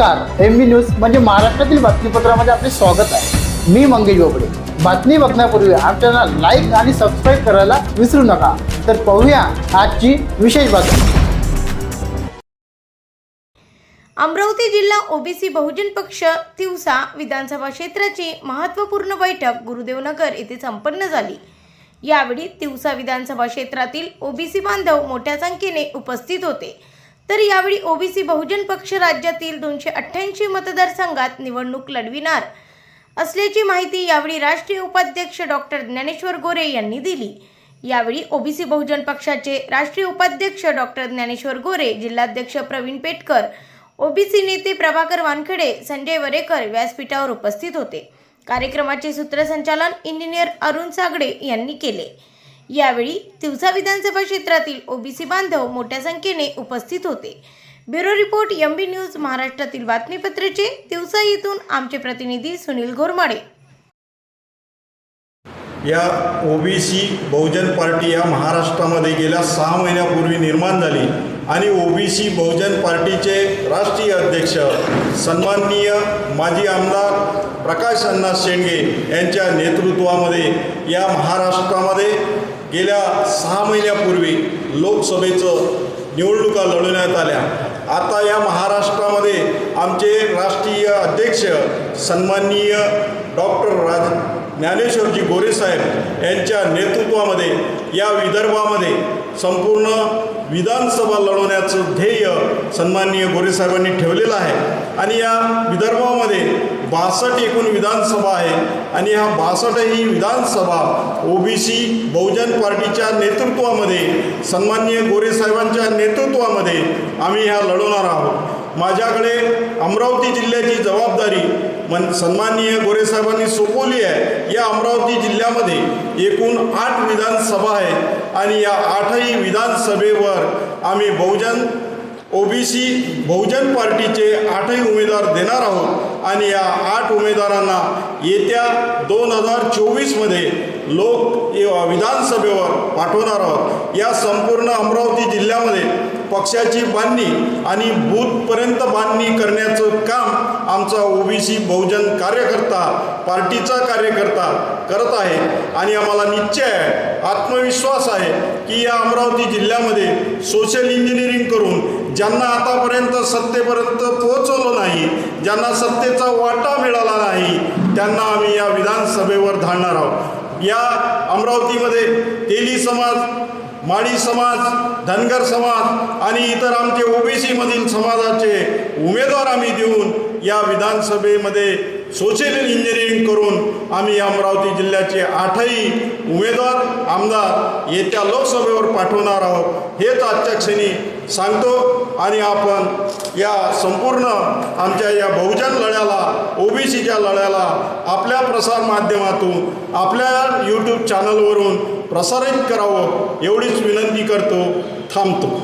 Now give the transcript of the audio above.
नमस्कार M B news म्हणजे महाराष्ट्रातील बातमीपत्रामध्ये आपले स्वागत आहे. मी मंगेश बोबडे. बातमी बघण्यापूर्वी आमच्या लाईक आणि सबस्क्राईब करायला विसरू नका. तर पाहूया आजची विशेष बातमी. अमरावती जिल्हा ओबीसी बहुजन पक्ष तिवसा विधानसभा क्षेत्राची महत्त्वपूर्ण बैठक गुरुदेवनगर येथे संपन्न झाली. यावेळी तिवसा विधानसभा क्षेत्रातील ओबीसी बांधव मोठ्या संख्येने उपस्थित होते. तर यावेळी ओबीसी बहुजन पक्ष राज्यातील दोनशे अठ्ठ्याऐंशी मतदारसंघात निवडणूक लढविणार असल्याची माहिती यावेळी राष्ट्रीय उपाध्यक्ष डॉक्टर ज्ञानेश्वर गोरे यांनी दिली. यावेळी ओबीसी बहुजन पक्षाचे राष्ट्रीय उपाध्यक्ष डॉक्टर ज्ञानेश्वर गोरे जिल्हाध्यक्ष प्रवीण पेटकर ओबीसी नेते प्रभाकर वानखेडे संजय वरेकर व्यासपीठावर उपस्थित होते. कार्यक्रमाचे सूत्रसंचालन इंजिनियर अरुण सागडे यांनी केले. यावेळी तिवसा विधानसभा क्षेत्रातील ओबीसी बांधव मोठ्या संख्येने उपस्थित होते. Bureau report M B news महाराष्ट्रातील बातमीपत्राचे तिवसा येथून आमचे प्रतिनिधी सुनील घोरमाडे. या ओबीसी बहुजन पार्टी या महाराष्ट्रामध्ये गेल्या सहा महिन्यापूर्वी निर्माण झाली आणि ओबीसी बहुजन पार्टीचे राष्ट्रीय अध्यक्ष सन्माननीय माजी आमदार प्रकाश अण्णा शेंडगे यांच्या नेतृत्वामध्ये या महाराष्ट्रामध्ये गेल्या सहा महिन्यापूर्वी लोकसभेचं निवडणुका लढवण्यात आल्या. आता या महाराष्ट्रामध्ये आमचे राष्ट्रीय अध्यक्ष सन्माननीय डॉक्टर राज ज्ञानेश्वरजी गोरेसाहेब यांच्या नेतृत्वामध्ये या विदर्भामध्ये संपूर्ण विधानसभा लढवण्याचं ध्येय सन्माननीय गोरेसाहेबांनी ठेवलेलं आहे. आणि या विदर्भामध्ये बासष्ट एकूण विधानसभा आहे. आणि ह्या बासष्ट ही विधानसभा ओबीसी बहुजन पार्टीच्या नेतृत्वामध्ये सन्माननीय गोरेसाहेबांच्या नेतृत्वामध्ये आम्ही ह्या लढवणार आहोत. माझ्याकडे अमरावती जिल्ह्याची जबाबदारी मन सन्माननीय गोरेसाहेबांनी सोपवली आहे. या अमरावती जिल्ह्यामध्ये एकूण आठ विधानसभा आहे आणि या आठही विधानसभेवर आम्ही बहुजन ओबीसी बहुजन पार्टीचे आठही उमेदवार देणार आहोत. आणि या आठ उमेदवारांना येत्या दोन हजार चोवीसमध्ये लोक विधानसभेवर पाठवणार आहोत. या संपूर्ण अमरावती जिल्ह्यामध्ये पक्षाची बांधणी आणि बूथपर्यंत बांधणी करण्याचं काम आमचा ओबीसी बहुजन कार्यकर्ता पार्टीचा कार्यकर्ता करत आहे. आणि आम्हाला निश्चय आहे आत्मविश्वास आहे की या अमरावती जिल्ह्यामध्ये सोशल इंजिनिअरिंग करून ज्यांना आतापर्यंत सत्तेपर्यंत पोहोचवलं नाही ज्यांना सत्तेचा वाटा मिळाला नाही त्यांना आम्ही या विधानसभेवर धाडणार आहोत. या अमरावतीमध्ये तेली समाज माळी समाज धनगर समाज आणि इतर आमचे ओबीसीमधील समाजाचे उमेदवार आम्ही देऊन या विधानसभेमध्ये सोशल इंजिनिअरिंग करून आम्ही अमरावती जिल्ह्याचे आठही उमेदवार आमदार येत्या लोकसभेवर पाठवणार आहोत. हेच आजच्या क्षणी सांगतो आणि आपण या संपूर्ण आमच्या या बहुजन लढ्याला ओबीसीच्या लढ्याला आपल्या प्रसार माध्यमातून आपल्या यूट्यूब चॅनलवरून प्रसारित करावं एवढीच विनंती करतो थांबतो.